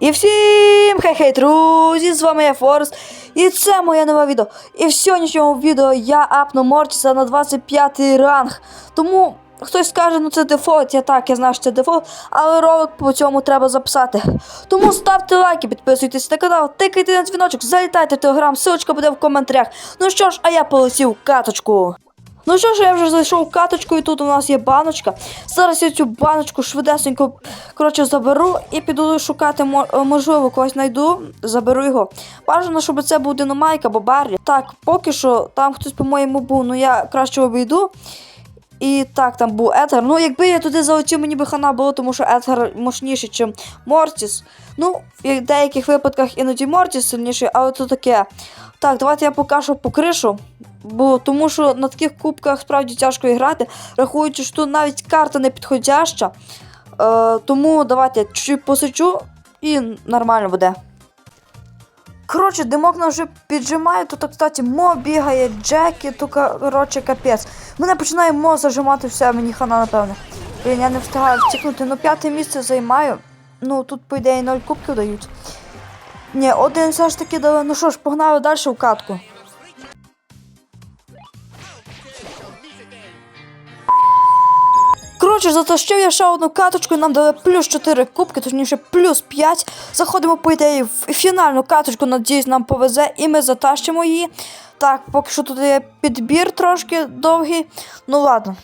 І всім хей-хей, друзі! З вами я Форест. І це моє нове відео. І в сьогоднішньому відео я апну Мортіса на 25 ранг. Тому хтось скаже, ну це дефолт, я так, я знаю, що це дефолт, але ролик по цьому треба записати. Тому ставте лайки, підписуйтесь на канал, тикайте на дзвіночок, залітайте в телеграм, ссылочка буде в коментарях. Ну що ж, а я полетів каточку. Ну що ж, я вже зайшов каточку, і тут у нас є баночка. Зараз я цю баночку швидесенько коротше, заберу і піду шукати, е, можливо, когось знайду, заберу його. Бажано, щоб це був Динамайк або Барлі. Так, поки що там хтось, по-моєму, був, ну я краще обійду. І так, там був Едгар. Ну, якби я туди залетів, мені би хана було, тому що Едгар мощніший, ніж Мортіс. Ну, в деяких випадках іноді Мортіс сильніший, але то таке. Так, давайте я покажу по кришу. Бо тому що на таких кубках справді тяжко грати, рахуючи, що тут навіть карта не підходяща. Е, тому давайте чуть-чуть посичу і нормально буде. Коротше, димок нас вже піджимає, тут, кстати, мо бігає, Джекі, то коротше капець. Мене починає мо зажимати все, мені хана, напевне. Блін, я не встигаю втікнути. Ну, п'яте місце займаю. Ну, тут, по ідеї, 0 кубків дають. Ні, один все ж таки дали. Ну що ж, погнали далі в катку. Коротше, затащив я ще одну каточку, нам дали плюс 4 кубки, точніше плюс 5. Заходимо, по ідеї, в фінальну каточку, надіюсь, нам повезе, і ми затащимо її. Так, поки що тут є підбір трошки довгий. Ну ладно.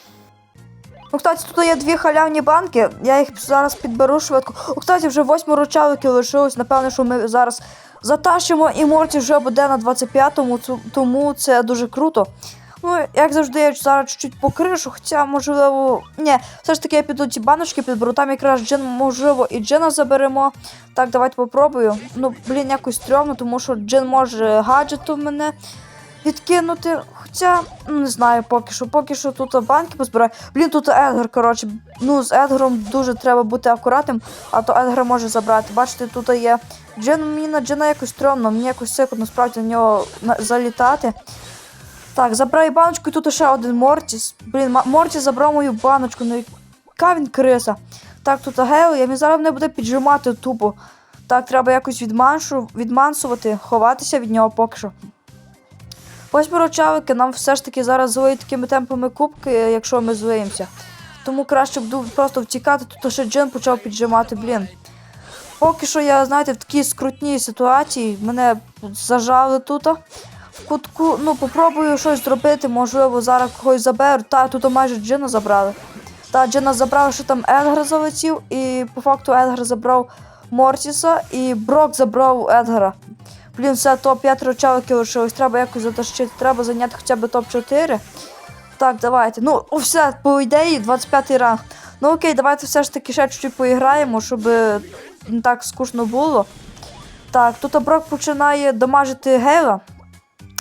Ну, кстати, тут є дві халявні банки, я їх зараз підберу швидко. О, кстати, вже восьми ручалики лишилось. Напевно, що ми зараз затащимо, і Морті вже буде на 25-му, тому це дуже круто. Ну, як завжди, я зараз чуть-чуть покришу, хоча, можливо, ні, все ж таки я піду ті баночки підберу. Там якраз джин, можливо, і джина заберемо. Так, давайте попробую. Ну, блін, якось стрьомно, тому що джин може гаджету мене відкинути. Хоча, ну, не знаю, поки що, поки що тут банки позбираю. Блін, тут Едгар, коротше. Ну, з Едгаром дуже треба бути акуратним, а то Едгар може забрати. Бачите, тут є джин, мені на джина якось стрьомно, мені якось сико насправді на нього залітати. Так, забираю баночку, і тут ще один Мортіс. Блін, Мортіс забрав мою баночку, ну яка він криса. Так, тут Агео, я він зараз мене буде піджимати тупо. Так, треба якось відманшу, відмансувати, ховатися від нього поки що. Восьми рочавики нам все ж таки зараз злиють такими темпами кубки, якщо ми злиємося. Тому краще буду просто втікати, тут ще Джин почав піджимати, блін. Поки що я, знаєте, в такій скрутній ситуації, мене зажали тут. В кутку, ну, попробую щось зробити, можливо, зараз когось заберу. Та, тут майже Джина забрали. Та, Джина забрав, що там Едгар залетів, і по факту Едгар забрав Мортіса, і Брок забрав Едгара. Блін, все, топ-5 ручалки лишилось, треба якось затащити, треба зайняти хоча б топ-4. Так, давайте. Ну, все, по ідеї, 25-й ранг. Ну окей, давайте все ж таки ще чуть-чуть поіграємо, щоб не так скучно було. Так, тут Брок починає дамажити Гейла.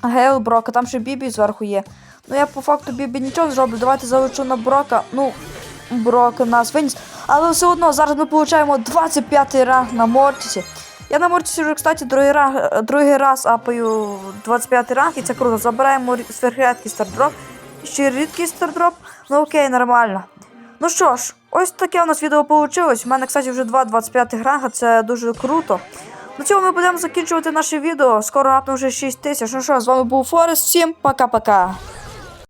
Гейл Брока, там ще Бібі зверху є. Ну я по факту Бібі нічого не зроблю. Давайте залечу на Брока. Ну, Брок нас виніс. Але все одно зараз ми получаємо 25-й ранг на Мортісі. Я на Мортісі вже, кстати, другий раз, другий раз апаю 25-й ранг, і це круто. Забираємо сверхрядкий стардроп. Ще рідкий стардроп. Ну окей, нормально. Ну що ж, ось таке у нас відео вийшло. У мене, кстати, вже два 25 ранга, це дуже круто. На цьому ми будемо закінчувати наше відео. Скоро апну вже 6 тисяч. Ну що, з вами був Форест. Всім пока-пока.